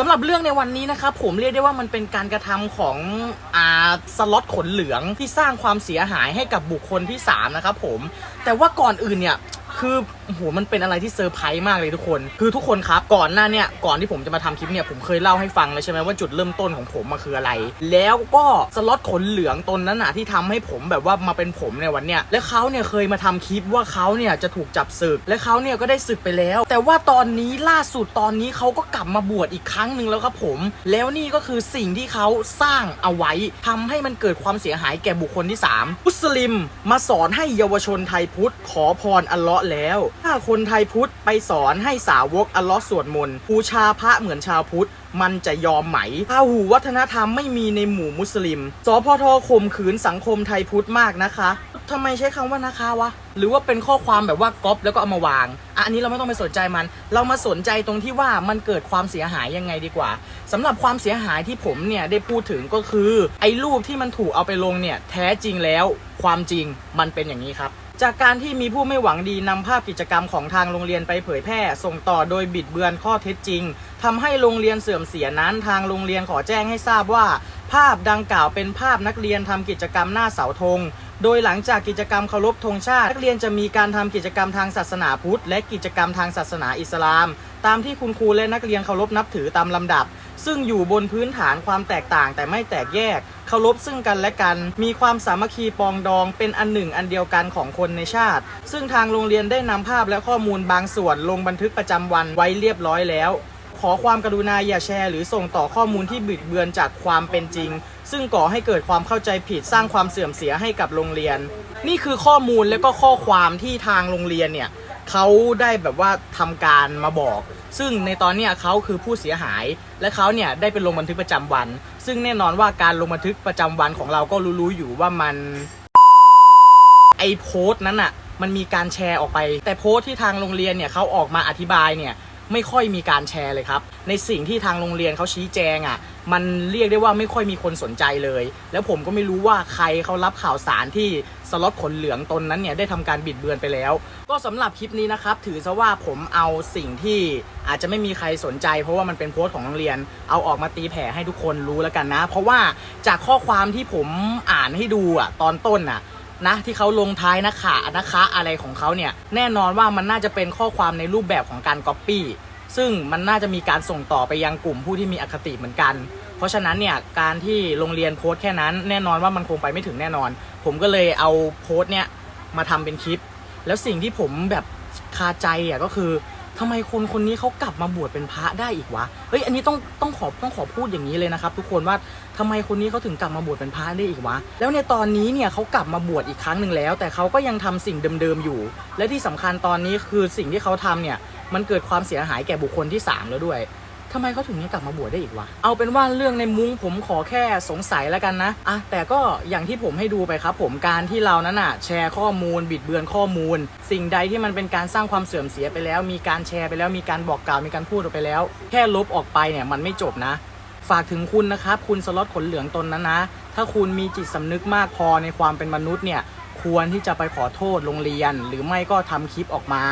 สำหรับเรื่องในวันนี้นะครับผมเรียกได้ว่ามันเป็นการกระทำของอ่าสล็อตขนเหลืองที่สร้างความเสียหายให้กับบุคคลที่สามนะครับผมแต่ว่าก่อนอื่นเนี่ย คือโอ้โหมันเป็นอะไรที่เซอร์ไพรส์มากเลยทุกคน คือทุกคนครับก่อนหน้าเนี่ยก่อนที่ผมจะมาทำคลิปเนี่ยผมเคยเล่าให้ฟังเลยใช่ไหมว่าจุดเริ่มต้นของผมมาคืออะไร แล้วก็สล็อตขนเหลืองตนนั้นน่ะที่ทำให้ผมแบบว่ามาเป็นผมในวันเนี้ยและเขาเนี่ยเคยมาทำคลิปว่าเขาเนี่ยจะถูกจับศึกและเขาเนี่ยก็ได้ศึกไปแล้ว แต่ว่าตอนนี้ล่าสุดตอนนี้เขาก็กลับมาบวชอีกครั้งหนึ่งแล้วครับผม แล้วนี่ก็คือสิ่งที่เขาสร้างเอาไว้ทำให้มันเกิดความเสียหายแก่บุคคลที่ 3 มุสลิม มาสอนให้เยาวชนไทยพุทธขอพรอัลเลาะห์แล้ว ถ้าคนไทยพุทธไปสอนให้สาวกอัลลาะห์สวดมนต์บูชาพระเหมือนชาวพุทธมันจะยอมไหมพาหูวัฒนธรรมไม่มีในหมู่มุสลิม สพทข่มขืนสังคมไทยพุทธมากนะคะทำไมใช้คำว่านะคะวะ หรือว่าเป็นข้อความแบบว่าก๊อปแล้วก็เอามาวางอะอันนี้เราไม่ต้องไปสนใจมัน เรามาสนใจตรงที่ว่ามันเกิดความเสียหายยังไงดีกว่าสำหรับความเสียหายที่ผมเนี่ยได้พูดถึงก็คือ ไอ้รูปที่มันถูกเอาไปลงเนี่ยแท้จริงแล้วความจริงมันเป็นอย่างนี้ครับ จากการที่มีผู้ไม่หวังดีนำภาพกิจกรรมของทางโรงเรียนไปเผยแพร่ ส่งต่อโดยบิดเบือนข้อเท็จจริงทำให้โรงเรียนเสื่อมเสียนั้น ทางโรงเรียนขอแจ้งให้ทราบว่า ภาพดังกล่าวเป็นภาพนักเรียนทำกิจกรรมหน้าเสาธง โดยหลังจากกิจกรรมเคารพธงชาติ นักเรียนจะมีการทำกิจกรรมทางศาสนาพุทธ และกิจกรรมทางศาสนาอิสลาม ตามที่คุณครูและนักเรียนเคารพนับถือตามลำดับ ซึ่งอยู่บนพื้นฐานความแตกต่างแต่ไม่แตกแยก เคารพซึ่งกันและกัน มีความสามัคคีปองดองเป็นอันหนึ่งอันเดียวกันของคนในชาติ ซึ่งทางโรงเรียนได้นำภาพและข้อมูลบางส่วนลงบันทึกประจำวันไว้เรียบร้อยแล้ว ขอความกรุณาอย่าแชร์ หรือส่งต่อข้อมูลที่บิดเบือนจากความเป็นจริง ซึ่งก่อให้เกิดความเข้าใจผิดสร้างความเสื่อมเสียให้กับโรงเรียน นี่คือข้อมูลและก็ข้อความที่ทางโรงเรียนเนี่ยเขาได้แบบว่าทำการมาบอก ซึ่งในตอนเนี้ยเขาคือผู้เสียหาย และเขาเนี่ยได้เป็นลงบันทึกประจำวัน ซึ่งแน่นอนว่าการลงบันทึกประจำวันของเราก็รู้ๆอยู่ว่ามันไอโพสต์นั้นอะมันมีการแชร์ออกไป แต่โพสต์ที่ทางโรงเรียนเนี่ยเขาออกมาอธิบายเนี่ย ไม่ค่อยมีการแชร์เลยครับ ในสิ่งที่ทางโรงเรียนเขาชี้แจงอะ มันเรียกได้ว่าไม่ค่อยมีคนสนใจเลย แล้วผมก็ไม่รู้ว่าใครเขารับข่าวสารที่สล็อตขนเหลืองตนนั้นเนี่ยได้ทำการบิดเบือนไปแล้ว ก็สำหรับคลิปนี้นะครับ ถือซะว่าผมเอาสิ่งที่อาจจะไม่มีใครสนใจ เพราะว่ามันเป็นโพสต์ของโรงเรียน เอาออกมาตีแผ่ให้ทุกคนรู้แล้วกันนะ เพราะว่าจากข้อความที่ผมอ่านให้ดูอะตอนต้นอะ นะที่เขาลงท้ายนะคะนะคะอะไรของเขาเนี่ยแน่นอนว่ามันน่าจะเป็นข้อความในรูปแบบของการก๊อปปี้ซึ่งมันน่าจะมีการส่งต่อไปยังกลุ่มผู้ที่มีอคติเหมือนกัน เพราะฉะนั้นเนี่ยการที่โรงเรียนโพสต์แค่นั้น แน่นอนว่ามันคงไปไม่ถึงแน่นอน ผมก็เลยเอาโพสต์เนี่ยมาทำเป็นคลิป แล้วสิ่งที่ผมแบบคาใจอะก็คือ ทำไมคนคนนี้เขากลับมาบวชเป็นพระได้อีกวะเฮ้ยอันนี้ต้องต้องขอต้องขอพูดอย่างนี้เลยนะครับ ทุกคนว่าทำไมคนนี้เขาถึงกลับมาบวชเป็นพระได้อีกวะแล้วในตอนนี้เนี่ยเขากลับมาบวชอีกครั้งหนึ่งแล้ว แต่เขาก็ยังทำสิ่งเดิมๆอยู่ และที่สำคัญตอนนี้คือสิ่งที่เขาทำเนี่ยมันเกิดความเสียหายแก่บุคคลที่สามแล้วด้วย ทำไมเขาถึงยังกลับมาบวชได้อีกวะ เอาเป็นว่าเรื่องในมุ้งผมขอแค่สงสัยแล้วกันนะอะแต่ก็อย่างที่ผมให้ดูไปครับ ผมการที่เรานั้นอะ แชร์ข้อมูล บิดเบือนข้อมูล สิ่งใดที่มันเป็นการสร้างความเสื่อมเสียไปแล้ว มีการแชร์ไปแล้วมีการบอกกล่าวมีการพูดออกไปแล้ว แค่ลบออกไปเนี่ยมันไม่จบนะ ฝากถึงคุณนะครับ คุณสล็อตขนเหลืองตนนั้นนะ ถ้าคุณมีจิตสำนึกมากพอในความเป็นมนุษย์เนี่ยควรที่จะไปขอโทษโรงเรียน หรือไม่ก็ทำคลิปออกมา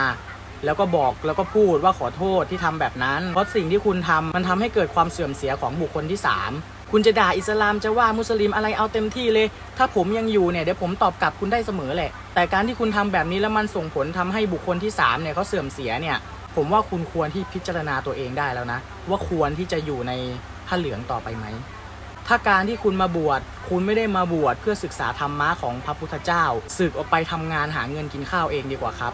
แล้วก็บอกแล้วก็พูดว่าขอโทษที่ทำแบบนั้น เพราะสิ่งที่คุณทำมันทำให้เกิดความเสื่อมเสียของบุคคลที่ 3 คุณจะด่าอิสลามจะว่ามุสลิมอะไรเอาเต็มที่เลย ถ้าผมยังอยู่เนี่ยเดี๋ยวผมตอบกลับคุณได้เสมอแหละ แต่การที่คุณทำแบบนี้แล้วมันส่งผลทำให้บุคคลที่3เนี่ยเขาเสื่อมเสียเนี่ย ผมว่าคุณควรที่พิจารณาตัวเองได้แล้วนะ ว่าควรที่จะอยู่ในผ้าเหลืองต่อไปไหมถ้าการที่คุณมาบวช คุณไม่ได้มาบวชเพื่อศึกษาธรรมะของพระพุทธเจ้าศึกออกไปทำงานหาเงินกินข้าวเองดีกว่าครับ